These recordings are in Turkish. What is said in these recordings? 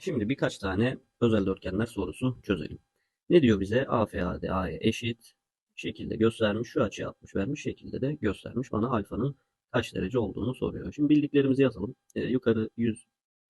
Şimdi birkaç tane özel dörtgenler sorusu çözelim. Ne diyor bize? AFAD A'ya eşit şekilde göstermiş. Şu açıyı 60 vermiş şekilde de göstermiş. Bana alfanın kaç derece olduğunu soruyor. Şimdi bildiklerimizi yazalım. Ee, yukarı 100,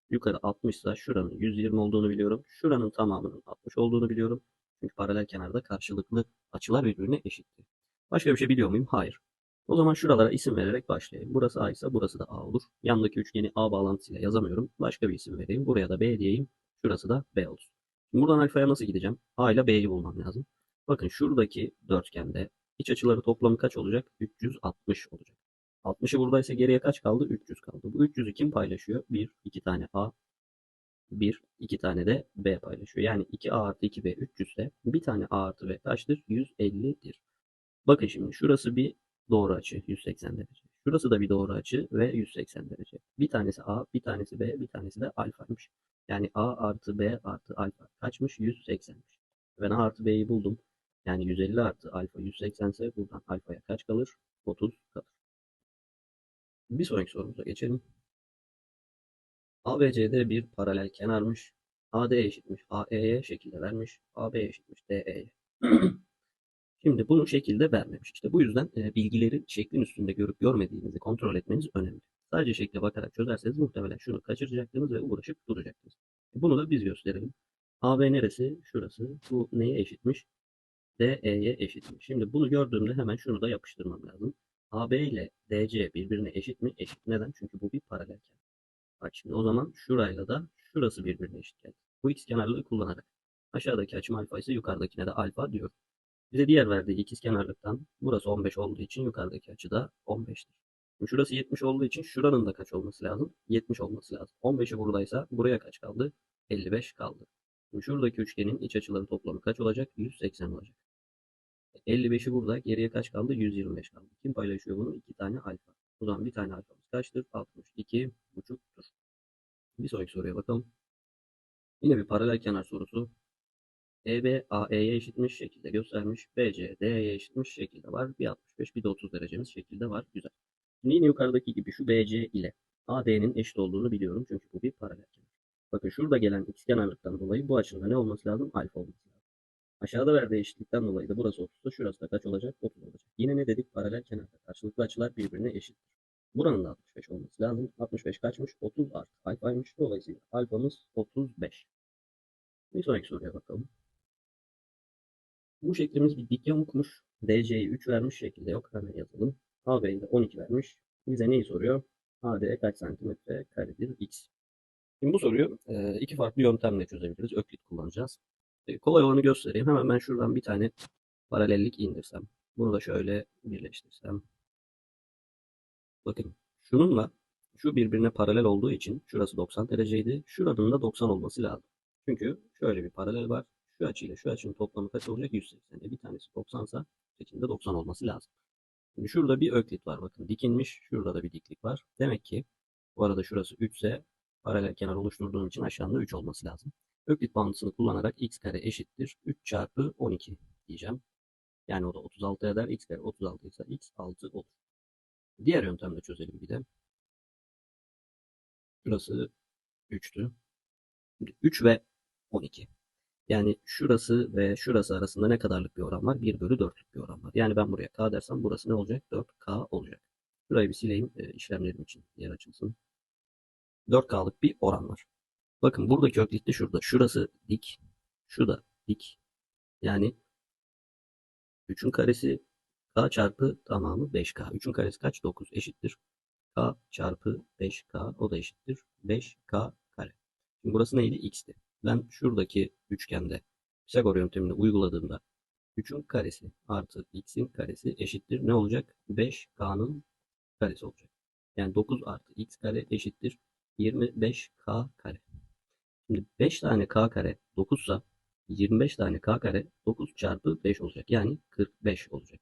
yukarı 60 ise şuranın 120 olduğunu biliyorum. Şuranın tamamının 60 olduğunu biliyorum. Çünkü paralel kenarda karşılıklı açılar birbirine eşitti. Başka bir şey biliyor muyum? Hayır. O zaman şuralara isim vererek başlayayım. Burası A ise burası da A olur. Yandaki üçgeni A bağlantısıyla yazamıyorum. Başka bir isim vereyim. Buraya da B diyeyim. Şurası da B olsun. Şimdi buradan alfaya nasıl gideceğim? A ile B'yi bulmam lazım. Bakın şuradaki dörtgende iç açıları toplamı kaç olacak? 360 olacak. 60'ı buradaysa geriye kaç kaldı? 300 kaldı. Bu 300'ü kim paylaşıyor? 1, 2 tane A, 1, 2 tane de B paylaşıyor. Yani 2A artı 2B 300 ise bir tane A artı B kaçtır? 150'dir. Bakın şimdi şurası bir doğru açı 180 derece. Şurası da bir doğru açı ve 180 derece. Bir tanesi A, bir tanesi B, bir tanesi de alfaymış. Yani A artı B artı alfa kaçmış? 180'miş. Ben A artı B'yi buldum. Yani 150 artı alfa 180 ise buradan alfaya kaç kalır? 30 kalır. Bir sonraki sorumuza geçelim. ABCD bir paralel kenarmış. AD eşitmiş AE'ye şekilde vermiş. AB eşitmiş DE'ye. Şimdi bunu şekilde vermemiş. İşte bu yüzden e, bilgileri şeklin üstünde görüp görmediğinizi kontrol etmeniz önemli. Sadece şekle bakarak çözerseniz muhtemelen şunu kaçıracaktınız ve uğraşıp duracaktınız. Bunu da biz gösterelim. AB neresi? Şurası. Bu neye eşitmiş? DE'ye eşitmiş. Şimdi bunu gördüğümde hemen şunu da yapıştırmam lazım. AB ile DC birbirine eşit mi? Eşit. Neden? Çünkü bu bir paralel kenar. Bak şimdi o zaman şurayla da şurası birbirine eşit geldi. Bu x kenarlığı kullanarak. Aşağıdaki açım alfa ise yukarıdakine de alfa diyor. Bize diğer verdiği ikizkenarlıktan burası 15 olduğu için yukarıdaki açı da 15'tir. Şimdi şurası 70 olduğu için şuranın da kaç olması lazım? 70 olması lazım. 15'i buradaysa buraya kaç kaldı? 55 kaldı. Şimdi şuradaki üçgenin iç açıları toplamı kaç olacak? 180 olacak. 55'i burada. Geriye kaç kaldı? 125 kaldı. Kim paylaşıyor bunu? 2 tane alfa. O zaman bir tane alfamız kaçtır? 62 buçuktur. Bir sonraki soruya bakalım. Yine bir paralel kenar sorusu. EB AE'ye eşitmiş şekilde göstermiş. BC DE'ye eşitmiş şekilde var. Bir 65 bir de 30 derecemiz şekilde var. Güzel. Şimdi yine yukarıdaki gibi şu BC ile AD'nin eşit olduğunu biliyorum. Çünkü bu bir paralel. Bakın şurada gelen ikizkenarlıktan dolayı bu açının ne olması lazım? Alfa olması lazım. Aşağıda verdiği eşitlikten dolayı da burası 30 ise şurası da kaç olacak? 30 olacak. Yine ne dedik? Paralel kenarda karşılıklı açılar birbirine eşittir. Buranın da 65 olması lazım. 65 kaçmış? 30 artı alfaymış. Dolayısıyla alfamız 35. Bir sonraki soruya bakalım. Bu şeklimiz bir dik yamukmuş. DC'yi 3 vermiş şekilde yok. Hemen yazalım. AB'yi de 12 vermiş. Bize neyi soruyor? AD kaç santimetre karedir x. Şimdi bu soruyu e, iki farklı yöntemle çözebiliriz. Öklit kullanacağız. E, kolay olanı göstereyim. Hemen ben şuradan bir tane paralellik indirsem. Bunu da şöyle birleştirsem. Bakın şununla şu birbirine paralel olduğu için şurası 90 dereceydi. Şuranın da 90 olması lazım. Çünkü şöyle bir paralel var. Şu açıyla şu açının toplamı kaç olacak? 180. E bir tanesi 90 ise ötekinin de 90 olması lazım. Şimdi şurada bir öklit var. Bakın dikinmiş. Şurada da bir diklik var. Demek ki bu arada şurası 3 ise paralel kenar oluşturduğum için aşağında 3 olması lazım. Öklit bağıntısını kullanarak x kare eşittir 3 çarpı 12 diyeceğim. Yani o da 36 eder. x kare 36 ise x 6 olur. Diğer yöntemle çözelim bir de. Şurası 3'tü. 3 ve 12. Yani şurası ve şurası arasında ne kadarlık bir oran var? 1 bölü 4'lük bir oran var. Yani ben buraya k dersem burası ne olacak? 4k olacak. Şurayı bir sileyim e, işlemlerim için yer açılsın. 4k'lık bir oran var. Bakın buradaki öklit de şurada. Şurası dik. Şu da dik. Yani 3'ün karesi k çarpı tamamı 5k. 3'ün karesi kaç? 9 eşittir. k çarpı 5k o da eşittir. 5k kare. Şimdi burası neydi? x'ti. Ben şuradaki üçgende Pisagor yöntemini uyguladığımda 3'ün karesi artı x'in karesi eşittir. Ne olacak? 5k'nın karesi olacak. Yani 9 artı x kare eşittir 25k kare. Şimdi 5 tane k kare 9 ise 25 tane k kare 9 çarpı 5 olacak. Yani 45 olacak.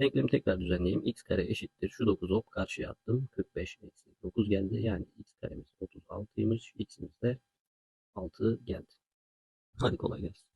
Denklemi tekrar düzenleyeyim. x kare eşittir. Şu 9'u hop karşıya attım. 45 eksi 9 geldi. Yani x karemiz 36'ymış. x'imiz de 6 geldi. Hadi kolay gelsin.